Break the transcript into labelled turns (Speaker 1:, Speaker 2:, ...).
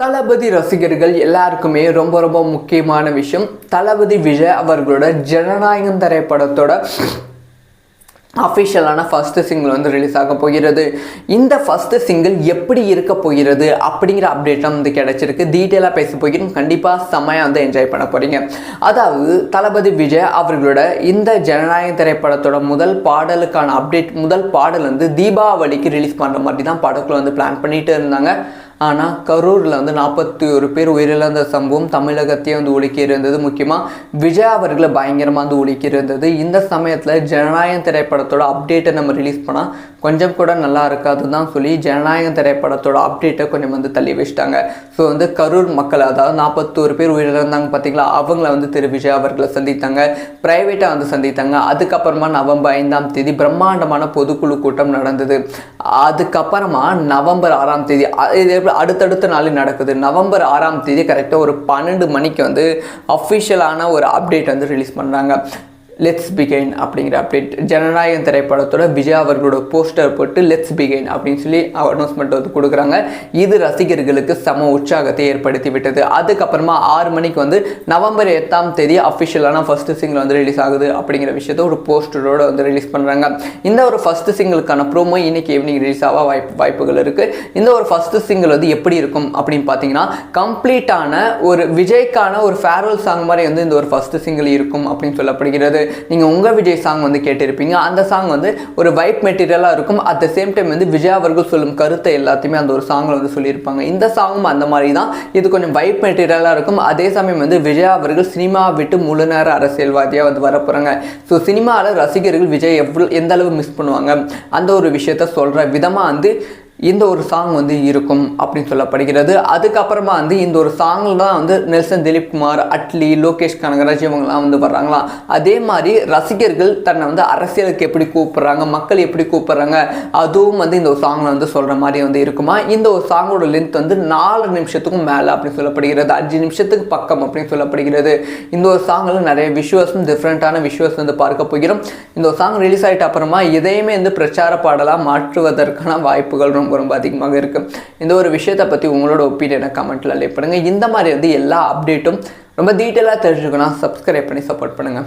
Speaker 1: தளபதி ரசிகர்கள் எல்லாருக்குமே ரொம்ப ரொம்ப முக்கியமான விஷயம். தளபதி விஜய் அவர்களோட ஜனநாயகம் திரைப்படத்தோட அஃபிஷியலான ஃபஸ்ட்டு சிங்கிள் வந்து ரிலீஸ் ஆக போகிறது. இந்த ஃபஸ்ட்டு சிங்கிள் எப்படி இருக்க போகிறது அப்படிங்கிற அப்டேட்லாம் வந்து கிடச்சிருக்கு. டீட்டெயிலாக பேச போகிறோம். கண்டிப்பாக செம்மையாக வந்து என்ஜாய் பண்ண போகிறீங்க அதாவது தளபதி விஜய் அவர்களோட இந்த ஜனநாயக திரைப்படத்தோட முதல் பாடலுக்கான அப்டேட் முதல் பாடல் வந்து தீபாவளிக்கு ரிலீஸ் பண்ணுற மாதிரி தான் படக்குள்ள வந்து பிளான் பண்ணிகிட்டு இருந்தாங்க. ஆனால் கரூரில் வந்து நாற்பத்தி ஒரு பேர் உயிரிழந்த சம்பவம் தமிழகத்தையே வந்து ஒழுக்கி இருந்தது. முக்கியமாக விஜய் அவர்களை பயங்கரமாக வந்து ஒழுக்கி இருந்தது. இந்த சமயத்தில் ஜனநாயகம் திரைப்படத்தோட அப்டேட்டை நம்ம ரிலீஸ் பண்ணால் கொஞ்சம் கூட நல்லா இருக்காதுன்னு தான் சொல்லி ஜனநாயகம் திரைப்படத்தோட அப்டேட்டை கொஞ்சம் வந்து தள்ளி வச்சிட்டாங்க. ஸோ வந்து கரூர் மக்கள் அதாவது நாற்பத்தோரு பேர் உயிரிழந்தாங்க பார்த்தீங்களா அவங்கள வந்து திரு விஜய் அவர்களை சந்தித்தாங்க. ப்ரைவேட்டாக வந்து சந்தித்தாங்க. அதுக்கப்புறமா நவம்பர் ஐந்தாம் தேதி பிரம்மாண்டமான பொதுக்குழு கூட்டம் நடந்தது. அதுக்கப்புறமா நவம்பர் ஆறாம் தேதி இது எப்படி அடுத்தடுத்த நாள் நடக்குது? நவம்பர் ஆறாம் தேதி கரெக்டாக ஒரு பன்னெண்டு மணிக்கு வந்து அஃபிஷியலான ஒரு அப்டேட் வந்து ரிலீஸ் பண்ணுறாங்க லெட்ஸ் பிகைன் அப்படிங்கிற அப்டேட் ஜனநாயகம் திரைப்படத்தோட விஜய் அவர்களோட போஸ்டர் போட்டு லெட்ஸ் பிகைன் அப்படின்னு சொல்லி அனௌன்ஸ்மெண்ட் வந்து கொடுக்குறாங்க. இது ரசிகர்களுக்கு சம உற்சாகத்தை ஏற்படுத்தி விட்டது. அதுக்கப்புறமா ஆறு மணிக்கு வந்து நவம்பர் எட்டாம் தேதி அஃபிஷியலான ஃபர்ஸ்ட் சிங்கிள் வந்து ரிலீஸ் ஆகுது அப்படிங்கிற விஷயத்த ஒரு போஸ்டரோட வந்து ரிலீஸ் பண்ணுறாங்க இந்த ஒரு ஃபர்ஸ்ட் சிங்கிளுக்கான ப்ரோமோ இன்னைக்கு ஈவினிங் ரிலீஸ் ஆக வாய்ப்பு வாய்ப்புகள் இருக்குது இந்த ஒரு ஃபர்ஸ்ட் சிங்கிள் வந்து எப்படி இருக்கும் அப்படின்னு பார்த்தீங்கன்னா கம்ப்ளீட்டான ஒரு விஜய்க்கான ஒரு ஃபேர்வெல் சாங் மாதிரி வந்து இந்த ஒரு ஃபர்ஸ்ட் சிங்கிள் இருக்கும் அப்படின்னு சொல்லப்படுகிறது. நீங்கள் உங்கள் விஜய் சாங் வந்து கேட்டிருப்பீங்க. அந்த சாங் வந்து ஒரு வைப் மெட்டீரியலாக இருக்கும். அட் த சேம் டைம் வந்து விஜய் அவர்கள் சொல்லும் கருத்தை எல்லாத்தையுமே அந்த ஒரு சாங்கில் வந்து சொல்லியிருப்பாங்க. இந்த சாங்கும் அந்த மாதிரி தான். இது கொஞ்சம் வைப் மெட்டீரியலாக இருக்கும். அதே சமயம் வந்து விஜய் அவர்கள் சினிமா விட்டு முழு நேர அரசியல்வாதியாக வந்து வரப்போகிறாங்க ஸோ சினிமாவில் ரசிகர்கள் விஜய் எவ்வளோ எந்த அளவு மிஸ் பண்ணுவாங்க? அந்த ஒரு விஷயத்த சொல்கிற விதமாக வந்து இந்த ஒரு சாங் வந்து இருக்கும் அப்படின்னு சொல்லப்படுகிறது. அதுக்கப்புறமா வந்து இந்த ஒரு சாங்கில் தான் வந்து நெல்சன் திலீப் குமார் அட்லி லோகேஷ் கனகராஜ் இவங்கெல்லாம் வந்து வர்றாங்களாம் அதே மாதிரி ரசிகர்கள் தன்னை வந்து அரசியலுக்கு எப்படி கூப்பிட்றாங்க மக்கள் எப்படி கூப்பிட்றாங்க அதுவும் வந்து இந்த ஒரு சாங்கில் வந்து சொல்கிற மாதிரி வந்து இருக்குமா? இந்த ஒரு சாங்கோட லென்த் வந்து நாலு நிமிஷத்துக்கும் மேலே அப்படின்னு சொல்லப்படுகிறது. அஞ்சு நிமிஷத்துக்கு பக்கம் அப்படின்னு சொல்லப்படுகிறது. இந்த ஒரு சாங்கில் நிறைய விஷுவல்ஸும் டிஃப்ரெண்ட்டான விஷுவல்ஸ் வந்து பார்க்க போகிறோம். இந்த ஒரு சாங் ரிலீஸ் ஆகிட்ட அப்புறமா இதையுமே வந்து பிரச்சார பாடலாக மாற்றுவதற்கான வாய்ப்புகள் ரொம்ப ரொம்ப அதிகமாக இருக்குது இந்த ஒரு விஷயத்தை பற்றி உங்களோட ஒப்பீனியனை கமெண்ட்டில் லைக் பண்ணுங்கள் இந்த மாதிரி வந்து எல்லா அப்டேட்டும் ரொம்ப டீட்டெயிலாக தெரிஞ்சுக்கணும் சப்ஸ்கிரைப் பண்ணி சப்போர்ட் பண்ணுங்கள்